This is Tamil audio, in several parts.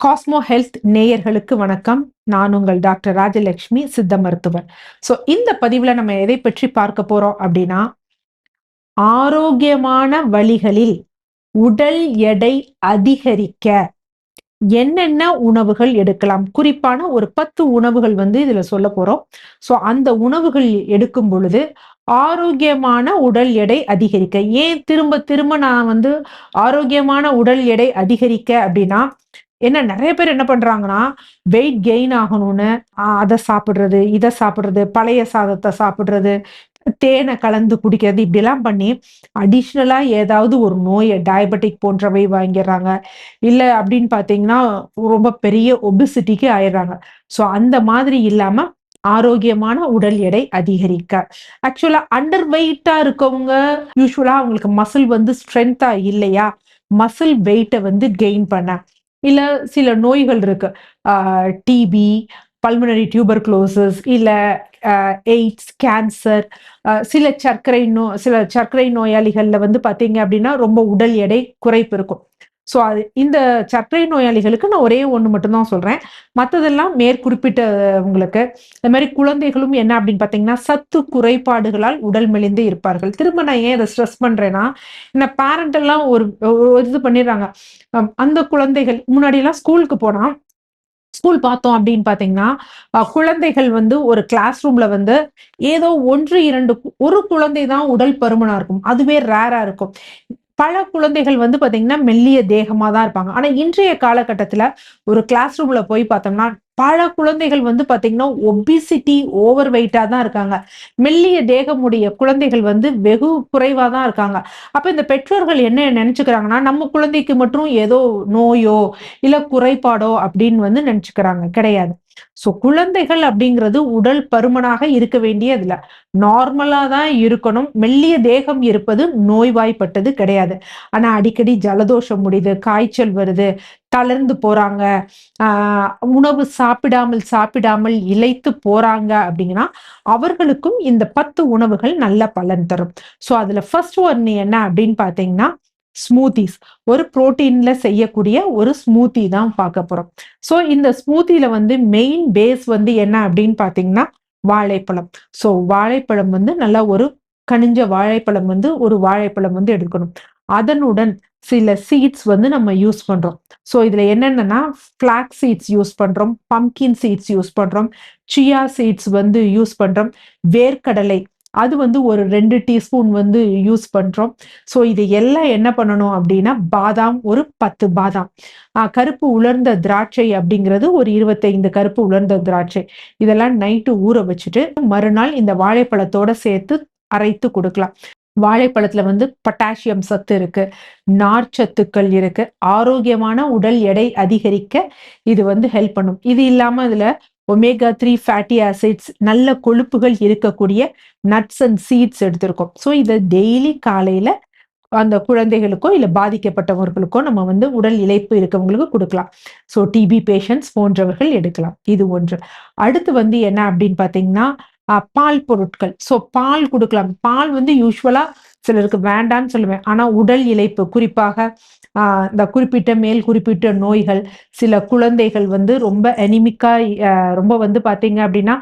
காஸ்மோ ஹெல்த் நேயர்களுக்கு வணக்கம். நான் உங்கள் டாக்டர் ராஜலட்சுமி சித்த மருத்துவர். ஸோ இந்த பதிவில் நம்ம எதை பற்றி பார்க்க போறோம் அப்படின்னா ஆரோக்கியமான வழிகளில் உடல் எடை அதிகரிக்க என்னென்ன உணவுகள் எடுக்கலாம்? குறிப்பான ஒரு பத்து உணவுகள் வந்து இதுல சொல்ல போறோம். ஸோ அந்த உணவுகள் எடுக்கும் பொழுது ஆரோக்கியமான உடல் எடை அதிகரிக்க. ஏன் திரும்ப திரும்ப நான் வந்து ஆரோக்கியமான உடல் எடை அதிகரிக்க அப்படின்னா என்ன நிறைய பேர் என்ன பண்றாங்கன்னா வெயிட் கெயின் ஆகணும்னு அதை சாப்பிட்றது இதை சாப்பிட்றது பழைய சாதத்தை சாப்பிட்றது தேனை கலந்து குடிக்கிறது இப்படிலாம் பண்ணி அடிஷ்னலாக ஏதாவது ஒரு நோயை டயபெட்டிக் போன்றவை வாங்கிடுறாங்க. இல்லை அப்படின்னு பார்த்தீங்கன்னா ரொம்ப பெரிய ஒபிசிட்டிக்கு ஆயிடுறாங்க. ஸோ அந்த மாதிரி இல்லாமல் ஆரோக்கியமான உடல் எடை அதிகரிக்க. ஆக்சுவலா அண்டர் வெயிட்டா இருக்கவங்க யூஸ்வலா அவங்களுக்கு மசில் வந்து ஸ்ட்ரென்த்தா இல்லையா? மசில் வெயிட்டை வந்து கெயின் பண்ண. இல்ல சில நோய்கள் இருக்கு. டிபி பல்மனரி டியூபர் க்ளோசஸ் இல்ல எய்ட்ஸ் கேன்சர் சில சர்க்கரை நோ சில சர்க்கரை நோயாளிகள்ல வந்து பாத்தீங்க அப்படின்னா ரொம்ப உடல் எடை குறைப்பு இருக்கும். ஸோ அது இந்த சர்க்கரை நோயாளிகளுக்கு நான் ஒரே ஒன்று மட்டும்தான் சொல்கிறேன் மற்றதெல்லாம் மேற்குறிப்பிட்டவங்களுக்கு இந்த மாதிரி குழந்தைகளும் என்ன அப்படின்னு பார்த்தீங்கன்னா சத்து குறைபாடுகளால் உடல் மெலிந்து இருப்பார்கள். திரும்ப நான் ஏன் அதை ஸ்ட்ரெஸ் பண்ணுறேன்னா இந்த பேரண்ட் எல்லாம் ஒரு இது பண்ணிடுறாங்க. அந்த குழந்தைகள் முன்னாடியெல்லாம் ஸ்கூலுக்கு போனால் ஸ்கூல் பார்த்தோம் அப்படின்னு பார்த்தீங்கன்னா குழந்தைகள் வந்து ஒரு கிளாஸ் ரூம்ல வந்து ஏதோ ஒன்று இரண்டு ஒரு குழந்தை தான் உடல் பருமனா இருக்கும். அதுவே ரேரா இருக்கும். பல குழந்தைகள் வந்து பாத்தீங்கன்னா மெல்லிய தேகமா தான் இருப்பாங்க. ஆனா இன்றைய காலகட்டத்துல ஒரு கிளாஸ் ரூம்ல போய் பார்த்தோம்னா பல குழந்தைகள் வந்து பாத்தீங்கன்னா ஒபிசிட்டி ஓவர் வெயிட்டா தான் இருக்காங்க. மெல்லிய தேகமுடைய குழந்தைகள் வந்து வெகு குறைவாக தான் இருக்காங்க. அப்ப இந்த பெற்றோர்கள் என்ன நினைச்சுக்கிறாங்கன்னா நம்ம குழந்தைக்கு மட்டும் ஏதோ நோயோ இல்ல குறைபாடோ அப்படின்னு வந்து நினைச்சுக்கிறாங்க. கிடையாது. ஸோ குழந்தைகள் அப்படிங்கிறது உடல் பருமனாக இருக்க வேண்டியதில்ல. நார்மலா தான் இருக்கணும். மெல்லிய தேகம் இருப்பது நோய்வாய்ப்பட்டது கிடையாது. ஆனா அடிக்கடி ஜலதோஷம் முடியுது காய்ச்சல் வருது தளர்ந்து போறாங்க. ஆஹ் உணவு சாப்பிடாமல் சாப்பிடாமல் இழைத்து போறாங்க அப்படிங்கன்னா அவர்களுக்கும் இந்த பத்து உணவுகள் நல்ல பலன் தரும். ஸோ அதுல ஃபர்ஸ்ட் ஒன் என்ன அப்படின்னு பாத்தீங்கன்னா ஸ்மூத்திஸ் ஒரு புரோட்டீன்ல செய்யக்கூடிய ஒரு ஸ்மூத்தி தான் பார்க்க போறோம். ஸோ இந்த ஸ்மூத்தில வந்து மெயின் பேஸ் வந்து என்ன அப்படின்னு பாத்தீங்கன்னா வாழைப்பழம். ஸோ வாழைப்பழம் வந்து நல்லா ஒரு கனிஞ்ச வாழைப்பழம் வந்து ஒரு வாழைப்பழம் வந்து எடுக்கணும். அதனுடன் சில சீட்ஸ் வந்து நம்ம யூஸ் பண்றோம். ஸோ இதுல என்னென்னா ஃபிளாக் சீட்ஸ் யூஸ் பண்றோம் பம்கின் சீட்ஸ் யூஸ் பண்றோம் சியா சீட்ஸ் வந்து யூஸ் பண்றோம் வேர்க்கடலை அது வந்து ஒரு ரெண்டு டீஸ்பூன் வந்து யூஸ் பண்றோம். ஸோ இது எல்லாம் என்ன பண்ணணும் அப்படின்னா பாதாம் ஒரு பத்து பாதாம். கருப்பு உலர்ந்த திராட்சை அப்படிங்கிறது ஒரு இருபத்தைந்து கருப்பு உலர்ந்த திராட்சை. இதெல்லாம் நைட்டு ஊற வச்சுட்டு மறுநாள் இந்த வாழைப்பழத்தோட சேர்த்து அரைத்து கொடுக்கலாம். வாழைப்பழத்துல வந்து பொட்டாசியம் சத்து இருக்கு நார்ச்சத்துக்கள் இருக்கு ஆரோக்கியமான உடல் எடை அதிகரிக்க இது வந்து ஹெல்ப் பண்ணும். இது இல்லாம இதுல ஒமேகா த்ரீ ஃபேட்டி ஆசிட்ஸ் நல்ல கொழுப்புகள் இருக்கக்கூடிய நட்ஸ் அண்ட் சீட்ஸ் எடுத்திருக்கோம். ஸோ இதை டெய்லி காலையில அந்த குழந்தைகளுக்கோ இல்லை பாதிக்கப்பட்டவர்களுக்கோ நம்ம வந்து உடல் இழைப்பு இருக்கவங்களுக்கு கொடுக்கலாம். ஸோ டிபி பேஷண்ட்ஸ் போன்றவர்கள் எடுக்கலாம். இது ஒன்று. அடுத்து வந்து என்ன அப்படின்னு பார்த்தீங்கன்னா பால் பொருட்கள். ஸோ பால் கொடுக்கலாம். பால் வந்து யூஸ்வலா சிலருக்கு வேண்டான்னு சொல்லுவேன். ஆனா உடல் இழைப்பு குறிப்பாக இந்த குறிப்பிட்ட மேல் குறிப்பிட்ட நோய்கள் சில குழந்தைகள் வந்து ரொம்ப எனிமிக்கா ரொம்ப வந்து பார்த்தீங்க அப்படின்னா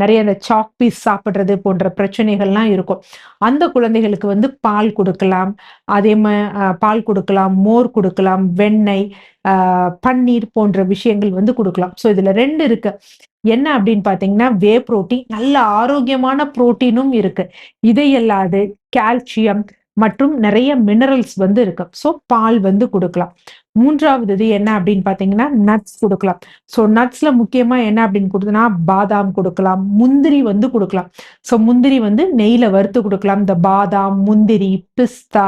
நிறைய இந்த சாக் பீஸ் சாப்பிட்றது போன்ற பிரச்சனைகள்லாம் இருக்கும். அந்த குழந்தைகளுக்கு வந்து பால் கொடுக்கலாம். அதே மாதிரி பால் கொடுக்கலாம் மோர் கொடுக்கலாம் வெண்ணெய் பன்னீர் போன்ற விஷயங்கள் வந்து கொடுக்கலாம். ஸோ இதுல ரெண்டு இருக்கு. என்ன அப்படின்னு பாத்தீங்கன்னா வே புரோட்டீன் நல்ல ஆரோக்கியமான புரோட்டீனும் இருக்கு. இதையல்லாது கால்சியம் மற்றும் நிறைய மினரல்ஸ் வந்து இருக்கு. ஸோ பால் வந்து கொடுக்கலாம். மூன்றாவது இது என்ன அப்படின்னு பாத்தீங்கன்னா நட்ஸ் கொடுக்கலாம். ஸோ நட்ஸ்ல முக்கியமா என்ன அப்படின்னு கொடுத்தனா பாதாம் கொடுக்கலாம். முந்திரி வந்து கொடுக்கலாம். ஸோ முந்திரி வந்து நெய்யில் வறுத்து கொடுக்கலாம். இந்த பாதாம் முந்திரி பிஸ்தா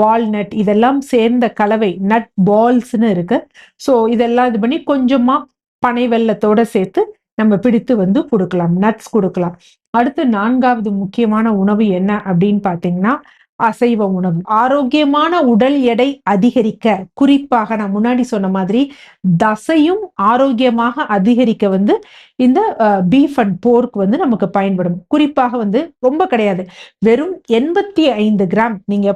வால்நட் இதெல்லாம் சேர்ந்த கலவை நட் பால்ஸ்னு இருக்கு. ஸோ இதெல்லாம் இது பண்ணி கொஞ்சமா பனை வெள்ளத்தோட சேர்த்து நம்ம பிடித்து வந்து கொடுக்கலாம் நட்ஸ் கொடுக்கலாம். அடுத்து நான்காவது முக்கியமான உணவு என்ன அப்படின்னு பாத்தீங்கன்னா அசைவ உணவு. ஆரோக்கியமான உடல் எடை அதிகரிக்க குறிப்பாக நான் முன்னாடி சொன்ன மாதிரி தசையும் ஆரோக்கியமாக அதிகரிக்க வந்து இந்த பீஃப் அண்ட் போர்க் வந்து நமக்கு பயன்படும். குறிப்பாக வந்து ரொம்ப கிடையாது. வெறும் எண்பத்தி ஐந்து கிராம் நீங்க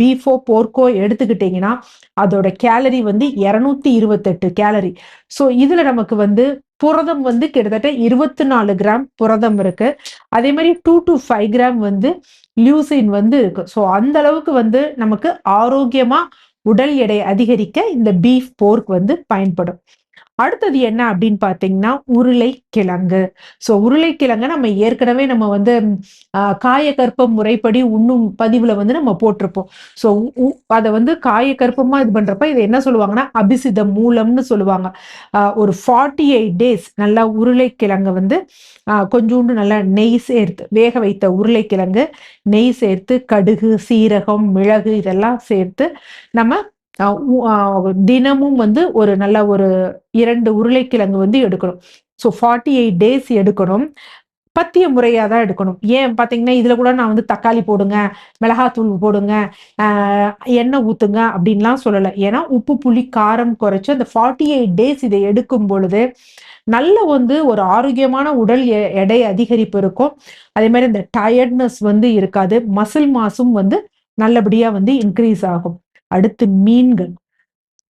பீஃபோ போர்க்கோ எடுத்துக்கிட்டிங்கன்னா அதோட கேலரி வந்து இரநூத்தி இருபத்தெட்டு கேலரி ஸோ இதில் நமக்கு வந்து புரதம் வந்து கிட்டத்தட்ட இருபத்தி நாலு கிராம் புரதம் இருக்கு. அதே மாதிரி டூ டு ஃபைவ் கிராம் வந்து லியூசின் வந்து இருக்கு. ஸோ அந்த அளவுக்கு வந்து நமக்கு ஆரோக்கியமா உடல் எடை அதிகரிக்க இந்த பீஃப் போர்க் வந்து பயன்படும். அடுத்தது என்ன அப்படின்னு பார்த்தீங்கன்னா உருளைக்கிழங்கு. ஸோ உருளைக்கிழங்கு நம்ம ஏற்கனவே நம்ம வந்து காயக்கற்ப முறைப்படி உண்ணும் பதிவில் வந்து நம்ம போட்டிருப்போம். ஸோ அதை வந்து காயக்கற்பமாக இது பண்ணுறப்ப இதை என்ன சொல்லுவாங்கன்னா அபிசித மூலம்னு சொல்லுவாங்க. ஒரு ஃபார்ட்டி எயிட் டேஸ் நல்லா உருளைக்கிழங்கு வந்து கொஞ்சோண்டு நல்லா நெய் சேர்த்து வேக வைத்த உருளைக்கிழங்கு நெய் சேர்த்து கடுகு சீரகம் மிளகு இதெல்லாம் சேர்த்து நம்ம தினமும் வந்து ஒரு நல்ல ஒரு இரண்டு உருளைக்கிழங்கு வந்து எடுக்கணும். ஸோ ஃபார்ட்டி எயிட் டேஸ் எடுக்கணும். பத்திய முறையாக தான் எடுக்கணும். ஏன் பார்த்தீங்கன்னா இதில் கூட நான் வந்து தக்காளி போடுங்க மிளகாத்தூள் போடுங்க எண்ணெய் ஊற்றுங்க அப்படின்லாம் சொல்லலை. ஏன்னா உப்பு புளி காரம் குறைச்சி அந்த ஃபார்ட்டி எயிட் டேஸ் இதை எடுக்கும் பொழுது நல்ல வந்து ஒரு ஆரோக்கியமான உடல் எடை அதிகரிப்பு இருக்கும். அதே மாதிரி இந்த டயர்ட்னஸ் வந்து இருக்காது. மசில் மாசும் வந்து நல்லபடியாக வந்து இன்க்ரீஸ் ஆகும். அடுத்து மீன்கள்.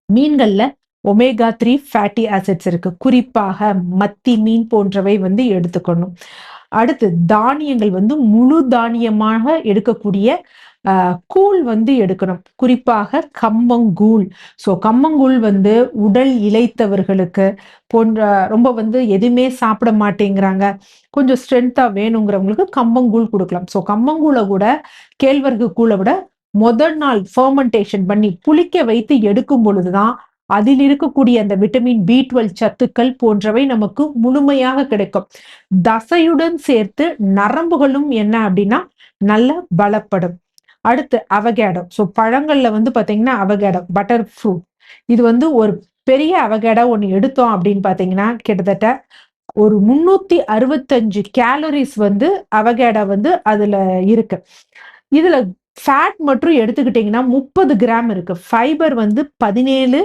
மீன்கள்ல ஒமேகா த்ரீ ஃபேட்டி ஆசிட்ஸ் இருக்கு. குறிப்பாக மத்தி மீன் போன்றவை வந்து எடுத்துக்கணும். அடுத்து தானியங்கள் வந்து முழு தானியமாக எடுக்கக்கூடிய கூழ் வந்து எடுக்கணும். குறிப்பாக கம்பங்கூழ் ஸோ கம்பங்கூழ் வந்து உடல் இழைத்தவர்களுக்கு போன்ற ரொம்ப வந்து எதுவுமே சாப்பிட மாட்டேங்கிறாங்க. கொஞ்சம் ஸ்ட்ரென்த்தாக வேணுங்கிறவங்களுக்கு கம்பங்கூழ் கொடுக்கலாம். ஸோ கம்பங்கூழை கூட கேழ்வரகு கூழை விட முதல் நாள் ஃபர்மெண்டேஷன் பண்ணி புளிக்க வைத்து எடுக்கும் பொழுதுதான் அதில் இருக்கக்கூடிய அந்த விட்டமின் பி டுவெல் சத்துக்கள் போன்றவை நமக்கு முழுமையாக கிடைக்கும். தசையுடன் சேர்த்து நரம்புகளும் என்ன அப்படின்னா நல்ல பலப்படும். அடுத்து அவகேடம் ஸோ பழங்கள்ல வந்து பாத்தீங்கன்னா அவகேடம் பட்டர் ஃப்ரூட் இது வந்து ஒரு பெரிய அவகேடா ஒன்று எடுத்தோம் அப்படின்னு பாத்தீங்கன்னா கிட்டத்தட்ட ஒரு முன்னூத்தி அறுபத்தஞ்சு கேலரிஸ் வந்து அவகேடா வந்து அதுல இருக்கு. இதுல ஃபேட் மட்டும் எடுத்துக்கிட்டிங்கன்னா முப்பது கிராம் இருக்கு. ஃபைபர் வந்து பதினேழு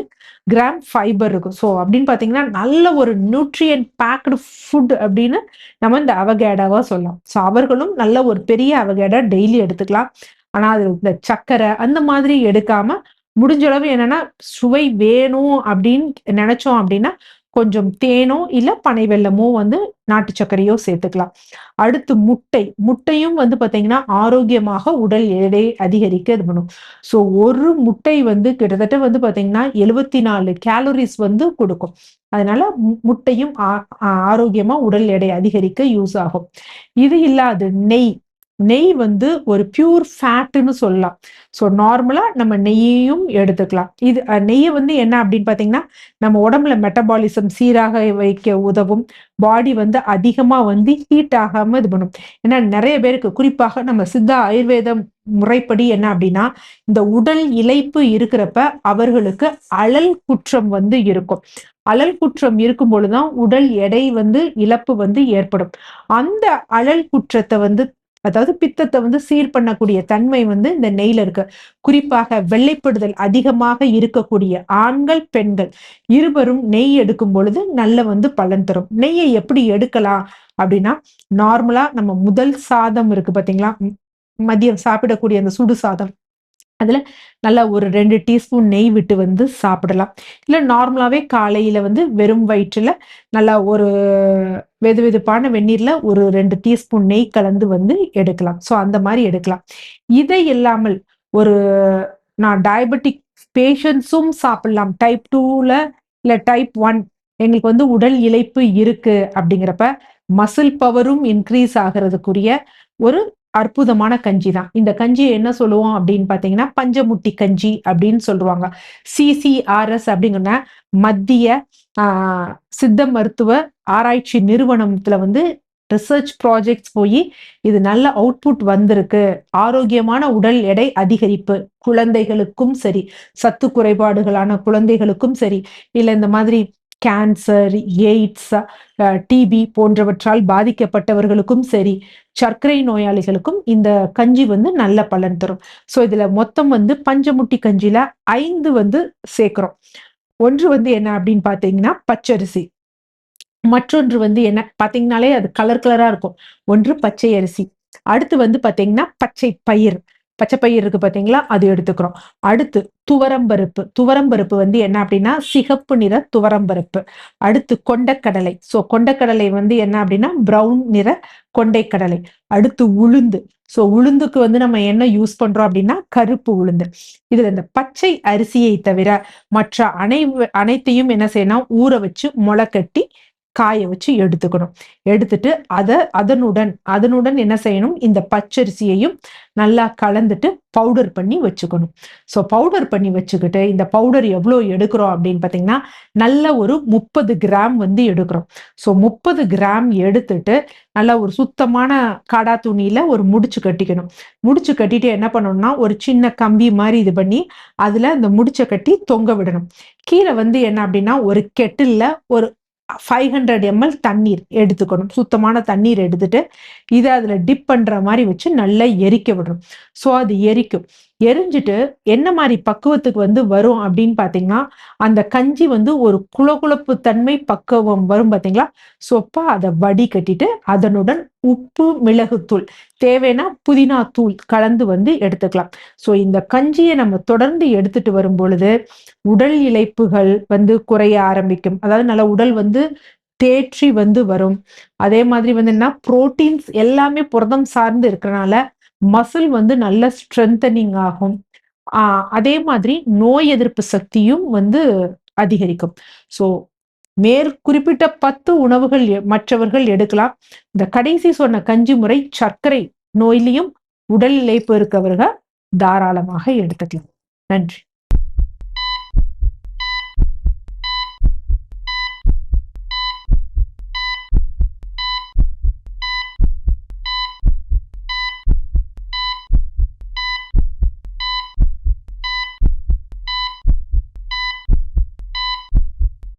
கிராம் ஃபைபர் இருக்கும். ஸோ அப்படின்னு பார்த்தீங்கன்னா நல்ல ஒரு நியூட்ரியன் பேக்டு ஃபுட் அப்படின்னு நம்ம இந்த அவகேடாவாக சொல்லலாம். ஸோ அவர்களும் நல்ல ஒரு பெரிய அவகேடா டெய்லி எடுத்துக்கலாம். ஆனால் அது இந்த சர்க்கரை அந்த மாதிரி எடுக்காம முடிஞ்ச அளவு என்னன்னா சுவை வேணும் அப்படின்னு நினைச்சோம் அப்படின்னா கொஞ்சம் தேனோ இல்லை பனை வெள்ளமோ வந்து நாட்டு சர்க்கரையோ சேர்த்துக்கலாம். அடுத்து முட்டை. முட்டையும் வந்து பார்த்தீங்கன்னா ஆரோக்கியமாக உடல் எடை அதிகரிக்க இது பண்ணும். ஸோ ஒரு முட்டை வந்து கிட்டத்தட்ட வந்து பார்த்தீங்கன்னா எழுபத்தி நாலு கேலரிஸ் வந்து கொடுக்கும். அதனால முட்டையும் ஆரோக்கியமாக உடல் எடை அதிகரிக்க யூஸ் ஆகும். இது இல்லாது நெய். நெய் வந்து ஒரு பியூர் ஃபேட்டுன்னு சொல்லலாம். ஸோ நார்மலாக நம்ம நெய்யையும் எடுத்துக்கலாம். இது நெய்யை வந்து என்ன அப்படின்னு பார்த்தீங்கன்னா நம்ம உடம்புல மெட்டபாலிசம் சீராக வைக்க உதவும். பாடி வந்து அதிகமாக வந்து ஹீட் ஆகாமல் இது பண்ணும். ஏன்னா நிறைய பேருக்கு குறிப்பாக நம்ம சித்தா ஆயுர்வேதம் முறைப்படி என்ன அப்படின்னா இந்த உடல் இழைப்பு இருக்கிறப்ப அவர்களுக்கு அழல் குற்றம் வந்து இருக்கும். அழல் குற்றம் இருக்கும் பொழுதுதான் உடல் எடை வந்து இழப்பு வந்து ஏற்படும். அந்த அழல் குற்றத்தை வந்து அதாவது பித்தத்தை வந்து சீர் பண்ணக்கூடிய தன்மை வந்து இந்த நெய்ல இருக்கு. குறிப்பாக வெள்ளைப்படுதல் அதிகமாக இருக்கக்கூடிய ஆண்கள் பெண்கள் இருவரும் நெய் எடுக்கும் பொழுது நல்ல வந்து பலன் தரும். நெய்யை எப்படி எடுக்கலாம் அப்படின்னா நார்மலா நம்ம முதல் சாதம் இருக்கு பாத்தீங்களா? மதியம் சாப்பிடக்கூடிய அந்த சுடு சாதம். அதில் நல்லா ஒரு ரெண்டு டீஸ்பூன் நெய் விட்டு வந்து சாப்பிடலாம். இல்லை நார்மலாகவே காலையில் வந்து வெறும் வயிற்றில் நல்லா ஒரு வெது வெதுப்பான வெந்நீரில் ஒரு ரெண்டு டீஸ்பூன் நெய் கலந்து வந்து எடுக்கலாம். ஸோ அந்த மாதிரி எடுக்கலாம். இதை இல்லாமல் ஒரு நான் டயபெட்டிக் பேஷண்ட்ஸும் சாப்பிடலாம். டைப் டூவில் இல்லை டைப் ஒன் எங்களுக்கு வந்து உடல் இழைப்பு இருக்கு அப்படிங்கிறப்ப மசில் பவரும் இன்க்ரீஸ் ஆகிறதுக்குரிய ஒரு அற்புதமான கஞ்சி தான். இந்த கஞ்சியை என்ன சொல்லுவோம் அப்படின்னு பார்த்தீங்கன்னா பஞ்சமுட்டி கஞ்சி அப்படின்னு சொல்லுவாங்க. சிசிஆர்எஸ் அப்படிங்கிற மத்திய சித்த மருத்துவ ஆராய்ச்சி நிறுவனத்துல வந்து ரிசர்ச் ப்ராஜெக்ட்ஸ் போய் இது நல்ல அவுட்புட் வந்திருக்கு. ஆரோக்கியமான உடல் எடை அதிகரிப்பு குழந்தைகளுக்கும் சரி சத்து குறைபாடுகளான குழந்தைகளுக்கும் சரி இல்லை இந்த மாதிரி கேன்சர் எய்ட்ஸ் டிபி போன்றவற்றால் பாதிக்கப்பட்டவர்களுக்கும் சரி சர்க்கரை நோயாளிகளுக்கும் இந்த கஞ்சி வந்து நல்ல பலன் தரும். ஸோ இதுல மொத்தம் வந்து பஞ்சமுட்டி கஞ்சியில ஐந்து வந்து சேர்க்குறோம். ஒன்று வந்து என்ன அப்படின்னு பார்த்தீங்கன்னா பச்சரிசி. மற்றொன்று வந்து என்ன பார்த்தீங்கனாலே அது கலர் கலரா இருக்கும். ஒன்று பச்சை அரிசி. அடுத்து வந்து பார்த்தீங்கன்னா பச்சை பயிர். பச்சைப்பயிர் இருக்கு பாத்தீங்களா? அது எடுத்துக்கிறோம். அடுத்து துவரம்பருப்பு. துவரம்பருப்பு வந்து என்ன அப்படின்னா சிகப்பு நிற துவரம்பருப்பு. அடுத்து கொண்டக்கடலை. ஸோ கொண்டக்கடலை வந்து என்ன அப்படின்னா பிரவுன் நிற கொண்டைக்கடலை. அடுத்து உளுந்து. ஸோ உளுந்துக்கு வந்து நம்ம என்ன யூஸ் பண்றோம் அப்படின்னா கருப்பு உளுந்து. இதுல இந்த பச்சை அரிசியை தவிர மற்ற அனை அனைத்தையும் என்ன செய்யணும்? ஊற வச்சு முளை கட்டி காய வச்சு எடுத்துக்கணும். எடுத்துட்டு அதை அதனுடன் அதனுடன் என்ன செய்யணும்? இந்த பச்சரிசியையும் நல்லா கலந்துட்டு பவுடர் பண்ணி வச்சுக்கணும். ஸோ பவுடர் பண்ணி வச்சுக்கிட்டு இந்த பவுடர் எவ்வளோ எடுக்கிறோம் அப்படின்னு பார்த்தீங்கன்னா நல்ல ஒரு முப்பது கிராம் வந்து எடுக்கிறோம். ஸோ முப்பது கிராம் எடுத்துட்டு நல்லா ஒரு சுத்தமான காடா துணியில் ஒரு முடிச்சு கட்டிக்கணும். முடிச்சு கட்டிட்டு என்ன பண்ணணும்னா ஒரு சின்ன கம்பி மாதிரி இது பண்ணி அதில் அந்த முடிச்சை கட்டி தொங்க விடணும். கீழே வந்து என்ன அப்படின்னா ஒரு கெட்டிலில் ஒரு ஃபைவ் ஹண்ட்ரட் எம்எல் தண்ணீர் எடுத்துக்கணும். சுத்தமான தண்ணீர் எடுத்துட்டு இதை அதில் டிப் பண்ணுற மாதிரி வச்சு நல்லா எரிக்க விடணும். ஸோ அது எரிக்கும். எரிஞ்சிட்டு என்ன மாதிரி பக்குவத்துக்கு வந்து வரும் அப்படின்னு பார்த்தீங்கன்னா அந்த கஞ்சி வந்து ஒரு குளகுளப்பு தன்மை பக்குவம் வரும் பார்த்தீங்களா? சொப்பா அதை வடி கட்டிட்டு அதனுடன் உப்பு மிளகுத்தூள் தேவைன்னா புதினா தூள் கலந்து வந்து எடுத்துக்கலாம். ஸோ இந்த கஞ்சியை நம்ம தொடர்ந்து எடுத்துட்டு வரும் பொழுது உடல் இழைப்புகள் வந்து குறைய ஆரம்பிக்கும். அதாவது நல்ல உடல் வந்து தேற்றி வந்து வரும். அதே மாதிரி வந்து என்ன புரோட்டீன்ஸ் எல்லாமே புரதம் சார்ந்து இருக்கிறனால மசில் வந்து நல்ல ஸ்ட்ரென்தனிங் ஆகும். ஆஹ் அதே மாதிரி நோய் எதிர்ப்பு சக்தியும் வந்து அதிகரிக்கும். ஸோ மேற் குறிப்பிட்ட பத்து உணவுகள் மற்றவர்கள் எடுக்கலாம். இந்த கடைசி சொன்ன கஞ்சி முறை சர்க்கரை நோயிலையும் உடல் இழைப்பு இருக்கவர்கள் தாராளமாக எடுத்துக்கலாம். நன்றி.